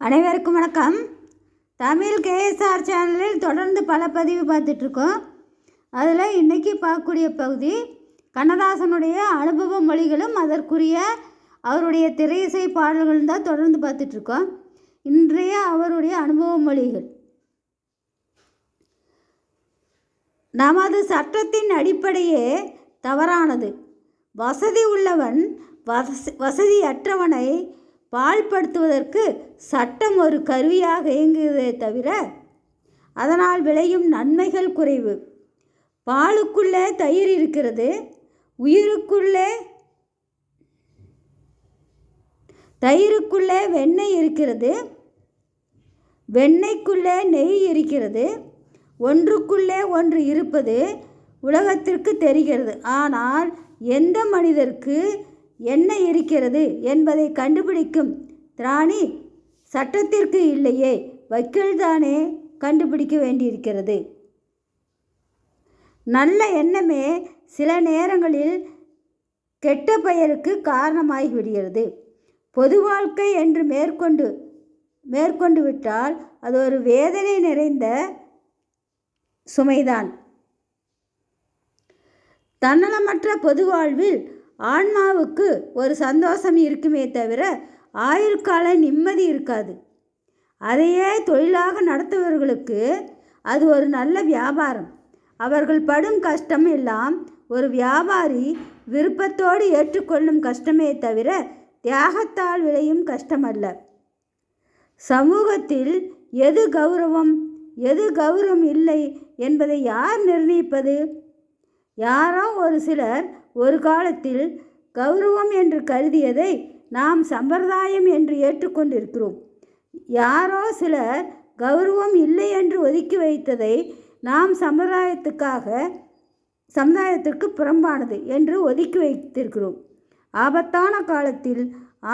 அனைவருக்கும் வணக்கம். தமிழ் கேஎஸ்ஆர் சேனலில் தொடர்ந்து பல பதிவு பார்த்துட்ருக்கோம். அதில் இன்றைக்கி பார்க்கக்கூடிய பகுதி கண்ணதாசனுடைய அனுபவ மொழிகளும் அதற்குரிய அவருடைய திரையிசை பாடல்களும் தான் தொடர்ந்து பார்த்துட்ருக்கோம். இன்றைய அவருடைய அனுபவ மொழிகள். நமது சட்டத்தின் அடிப்படையே தவறானது. வசதி உள்ளவன் வச வசதியற்றவனை பாழ்படுத்துவதற்கு சட்டம் ஒரு கருவியாக இயங்குகிறதே தவிர அதனால் விளையும் நன்மைகள் குறைவு. பாலுக்குள்ளே தயிர் இருக்கிறது உயிருக்குள்ளே தயிருக்குள்ளே வெண்ணெய் இருக்கிறது வெண்ணெய்க்குள்ளே நெய் இருக்கிறது ஒன்றுக்குள்ளே ஒன்று இருப்பது உலகத்திற்கு தெரிகிறது. ஆனால் எந்த மனிதருக்கு என்ன இருக்கிறது என்பதை கண்டுபிடிக்கும் திராணி சட்டத்திற்கு இல்லையே வக்கீல்தானே கண்டுபிடிக்க வேண்டியிருக்கிறது. நல்ல எண்ணமே சில நேரங்களில் கெட்ட பெயருக்கு காரணமாகி விடுகிறது பொது வாழ்க்கை என்று மேற்கொண்டு மேற்கொண்டு விட்டால் அது ஒரு வேதனை நிறைந்த சுமைதான். தன்னலமற்ற பொது வாழ்வில் ஆன்மாவுக்கு ஒரு சந்தோஷம் இருக்குமே தவிர ஆயுள்கால நிம்மதி இருக்காது. அதையே தொழிலாக நடத்துபவர்களுக்கு அது ஒரு நல்ல வியாபாரம். அவர்கள் படும் கஷ்டம் எல்லாம் ஒரு வியாபாரி விருப்பத்தோடு ஏற்றுக்கொள்ளும் கஷ்டமே தவிர தியாகத்தால் விளையும் கஷ்டமல்ல. சமூகத்தில் எது கௌரவம் எது கௌரவம் இல்லை என்பதை யார் நிர்ணயிப்பது? யாரோ ஒரு சிலர் ஒரு காலத்தில் கௌரவம் என்று கருதியதை நாம் சம்பிரதாயம் என்று ஏற்றுக்கொண்டிருக்கிறோம். யாரோ சிலர் கௌரவம் இல்லை என்று ஒதுக்கி வைத்ததை நாம் சம்பிரதாயத்துக்காக சமுதாயத்திற்கு புறம்பானது என்று ஒதுக்கி வைத்திருக்கிறோம். ஆபத்தான காலத்தில்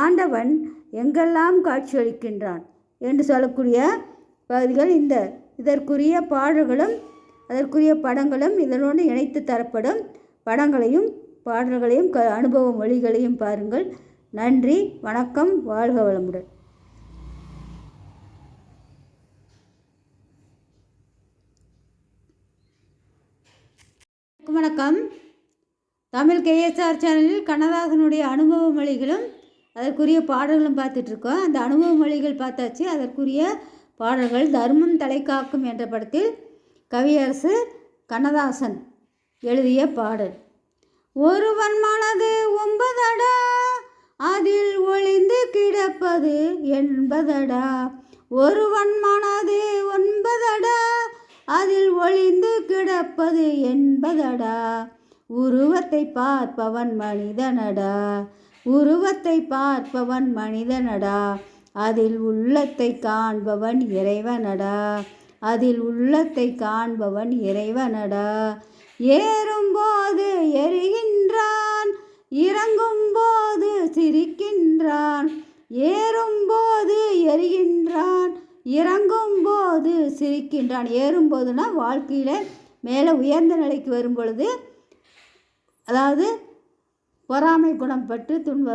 ஆண்டவன் எங்கெல்லாம் காட்சியளிக்கின்றான் என்று சொல்லக்கூடிய பகுதிகள் இந்த. இதற்குரிய பாடல்களும் அதற்குரிய படங்களும் இதனோடு இணைத்து தரப்படும் படங்களையும் பாடல்களையும் க அனுபவ மொழிகளையும் பாருங்கள். நன்றி வணக்கம் வாழ்க வளமுடன். வணக்கம் தமிழ் கேஎஸ்ஆர் சேனலில் கண்ணதாசனுடைய அனுபவ மொழிகளும் அதற்குரிய பாடல்களும் பார்த்துட்ருக்கோம். அந்த அனுபவ மொழிகள் பார்த்தாச்சு. அதற்குரிய பாடல்கள் தர்மம் தலைக்காக்கும் என்ற படத்தில் கவியரசு கண்ணதாசன் எழுதிய பாடல். ஒருவன் மனது ஒன்பதடா? அதில் ஒளிந்து கிடப்பது என்பதடா? ஒருவன் மனது ஒன்பதடா? அதில் ஒளிந்து கிடப்பது என்பதடா? உருவத்தை பார்ப்பவன் மனிதனடா? உருவத்தை பார்ப்பவன் மனிதனடா? அதில் உள்ளத்தை காண்பவன் இறைவனடா? அதில் உள்ளத்தை காண்பவன் இறைவனடா? ஏறும்போது எரிகின்றான் இறங்கும்போது சிரிக்கின்றான். ஏறும்போது எரிகின்றான் இறங்கும்போது சிரிக்கின்றான். ஏறும்போதுனா வாழ்க்கையில் மேலே உயர்ந்த நிலைக்கு வரும் பொழுது அதாவது பொறாமை குணம் பெற்று துன்ப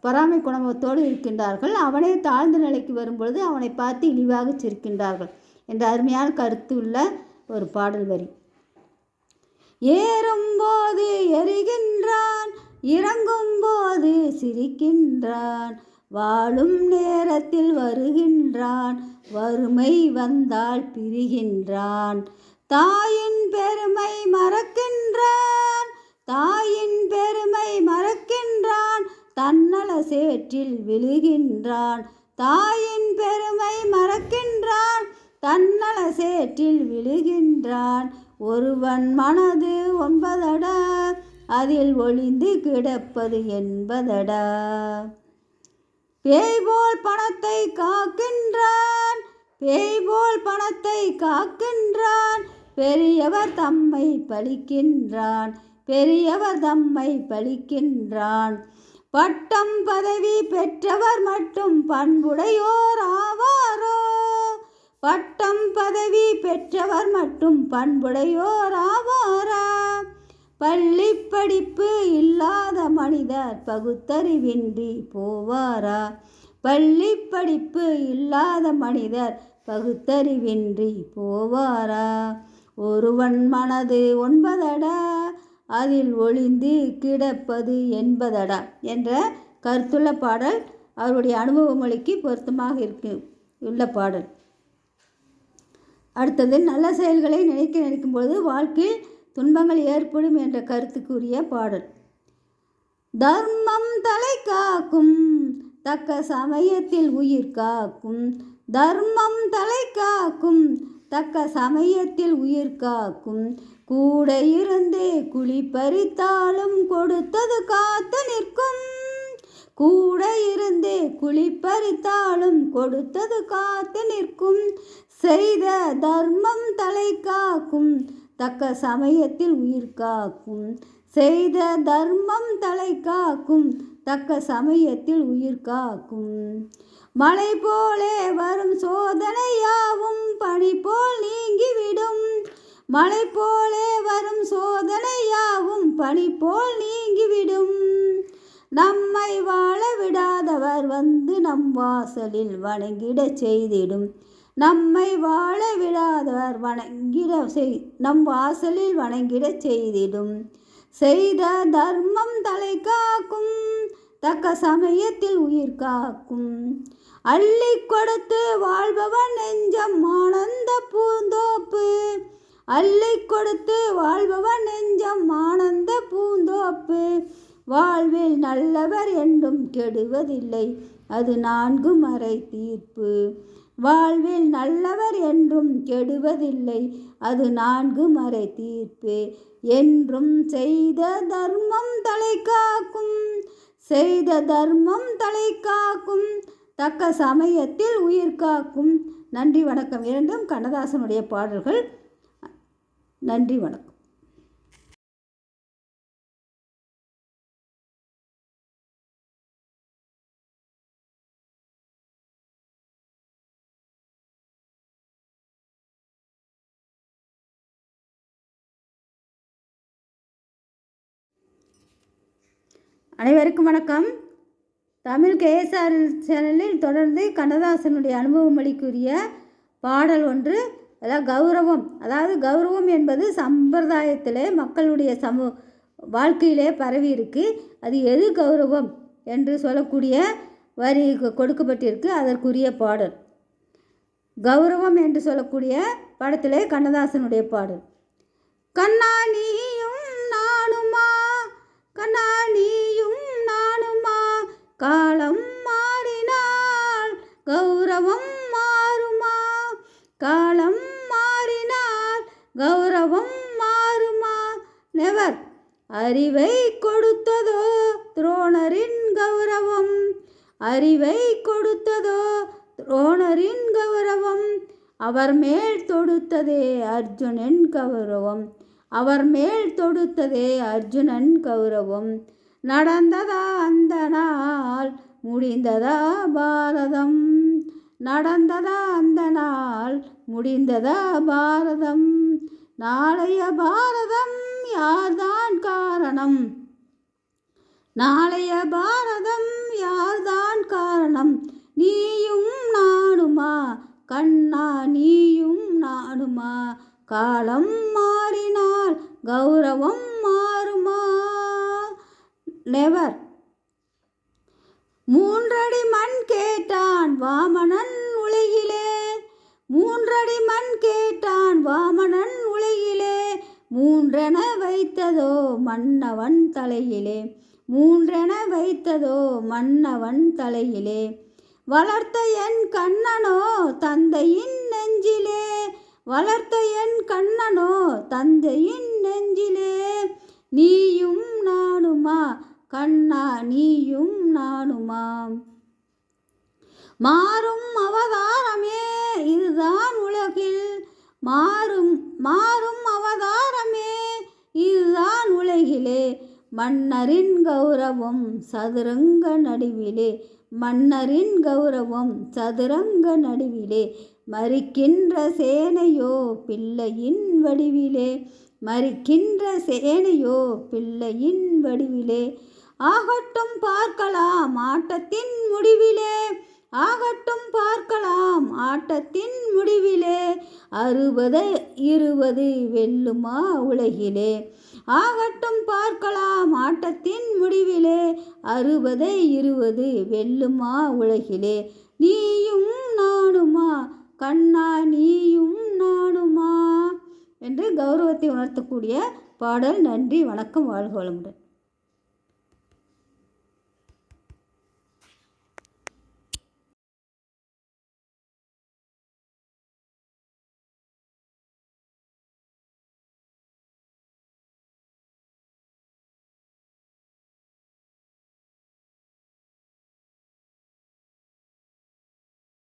பொறாமை குணமத்தோடு இருக்கின்றார்கள். அவனே தாழ்ந்த நிலைக்கு வரும்பொழுது அவனை பார்த்து இழிவாக சிரிக்கின்றார்கள். என்ற அருமையான கருத்து உள்ள ஒரு பாடல் வரி. ஏறும்போது எரிகின்றான் இறங்கும்போது சிரிக்கின்றான் வாழும் நேரத்தில் வருகின்றான் வறுமை வந்தால் பிரிகின்றான். தாயின் பெருமை மறக்கின்றான் தாயின் பெருமை மறக்கின்றான் தன்னல சேற்றில் விழுகின்றான். தாயின் பெருமை மறக்கின்றான் தன்னல சேற்றில் விழுகின்றான். ஒருவன் மனது ஒன்பதடா அதில் ஒளிந்து கிடப்பது என்பதடா. பேய் போல் பணத்தை காக்கின்றான் பேய் போல் பணத்தை காக்கின்றான் பெரியவர் தம்மை பழிக்கின்றான் பெரியவர் தம்மை பழிக்கின்றான். பட்டம் பதவி பெற்றவர் மட்டும் பண்புடையோர் ஆவாரோ? பட்டம் பதவி பெற்றவர் மட்டும் பண்புடையோர் ஆவாரா? பள்ளி படிப்பு இல்லாத மனிதர் பகுத்தறிவின்றி போவாரா? பள்ளி படிப்பு இல்லாத மனிதர் பகுத்தறிவின்றி போவாரா? ஒருவன் மனது ஒன்பதடா? அதில் ஒளிந்து கிடப்பது என்பதடா என்ற கருத்துள்ள பாடல் அவருடைய அனுபவ மொழிக்கு பொருத்தமாக இருக்கு. உள்ள பாடல். அடுத்தது நல்ல செயல்களை நினைக்க நினைக்கும் பொழுது வாழ்க்கையில் துன்பங்கள் ஏற்படும் என்ற கருத்துக்குரிய பாடல். தர்மம் தலை காக்கும் தக்க சமயத்தில் உயிர் காக்கும். தர்மம் தலை காக்கும் தக்க சமயத்தில் உயிர் காக்கும். கூட இருந்தே குழி பறித்தாலும் கொடுத்தது காத்து நிற்கும். கூட இருந்தே குழி பறித்தாலும் கொடுத்தது காத்து நிற்கும். செய்த தர்மம் தலை காக்கும் தக்க சமயத்தில் உயிர் காக்கும். செய்த தர்மம் தலை காக்கும் தக்க சமயத்தில் உயிர் காக்கும். மழை போலே வரும் சோதனையாவும் பனி போல் நீங்கிவிடும். மழை போலே வரும் சோதனையாவும் பனி போல் நீங்கிவிடும். நம்மை வாழ விடாதவர் வந்து நம் வாசலில் வணங்கிடச் செய்திடும். நம்மை வாழ விடாதவர் வணங்கிட செய் நம் வாசலில் வணங்கிடச் செய்திடும். செய்த தர்மம் தலை காக்கும் தக்க சமயத்தில் உயிர் காக்கும். அள்ளி கொடுத்து வாழ்பவன் நெஞ்சம் ஆனந்த பூந்தோப்பு. அள்ளி கொடுத்து வாழ்பவன் நெஞ்சம் ஆனந்த பூந்தோப்பு. வாழ்வில் நல்லவர் என்றும் கெடுவதில்லை அது நான்கு மறை தீர்ப்பு. வாழ்வில் நல்லவர் என்றும் கெடுவதில்லை அது நான்கு மறை தீர்ப்பு. என்றும் செய்த தர்மம் தலை காக்கும் செய்த தர்மம் தலை காக்கும் தக்க சமயத்தில் உயிர் காக்கும். நன்றி வணக்கம். இரண்டும் கண்ணதாசனுடைய பாடல்கள். நன்றி வணக்கம். அனைவருக்கும் வணக்கம். தமிழ் கேஎஸ்ஆர் சேனலில் தொடர்ந்து கண்ணதாசனுடைய அனுபவம் மொழிக்குரிய பாடல் ஒன்று அதாவது கௌரவம். அதாவது கௌரவம் என்பது சம்பிரதாயத்திலே மக்களுடைய சமூ வாழ்க்கையிலே பரவி இருக்கு. அது எது கௌரவம் என்று சொல்லக்கூடிய வரி கொடுக்கப்பட்டிருக்கு. அதற்குரிய பாடல். கௌரவம் என்று சொல்லக்கூடிய படத்திலே கண்ணதாசனுடைய பாடல். கண்ணா நீயும் நானுமா? கண்ணா நீ காலம் மாறினால் கௌரவம் மாறுமா? காலம் மாறினால் கௌரவம் மாறுமா? நெவர் அறிவை கொடுத்ததோ துரோணரின் கௌரவம்? அறிவை கொடுத்ததோ துரோணரின் கௌரவம்? அவர் மேல் தொடுத்ததே அர்ஜுனன் கௌரவம். அவர் மேல் தொடுத்ததே அர்ஜுனன் கௌரவம். நடந்ததா அந்த நாள் முடிந்ததா பாரதம். நடந்ததா அந்த நாள் முடிந்ததா பாரதம். நாளைய பாரதம் யார்தான் காரணம்? நாளைய பாரதம் யார்தான் காரணம்? நீயும் நானுமா? கண்ணா நீயும் நானுமா? காலம் மாறினால் கௌரவம் மாறி நெவர் மூன்றடி மண் கேட்டான் வாமனன் உலகிலே. மூன்றடி மண் கேட்டான் வாமனன் உலகிலே. மூன்றென வைத்ததோ மன்னவன் தலையிலே. மூன்றென வைத்ததோ மன்னவன் தலையிலே. வளர்த்த என் கண்ணனோ தந்தையின் நெஞ்சிலே. வளர்த்த என் கண்ணனோ தந்தையின் நெஞ்சிலே. நீயும் நானுமாம் மாறும் அவதாரமே இதுதான் உலகில். மாறும் மாறும் அவதாரமே இதுதான் உலகிலே. மன்னரின் கௌரவம் சதுரங்க நடுவிலே. மன்னரின் கௌரவம் சதுரங்க நடுவிலே. மறிக்கின்ற சேனையோ பிள்ளையின் வடிவிலே. மறிக்கின்ற சேனையோ பிள்ளையின் வடிவிலே. ஆகட்டும் பார்க்கலாம் ஆட்டத்தின் முடிவிலே. ஆகட்டும் பார்க்கலாம் ஆட்டத்தின் முடிவிலே. அறுபது இருபது வெல்லுமா உலகிலே. ஆகட்டும் பார்க்கலாம் ஆட்டத்தின் முடிவிலே. அறுபது இருபது வெல்லுமா உலகிலே. நீயும் நானுமா? கண்ணா நீயும் நானுமா? என்று கௌரவத்தை உணர்த்தக்கூடிய பாடல். நன்றி வணக்கம் வாழ்க வளமுடன்.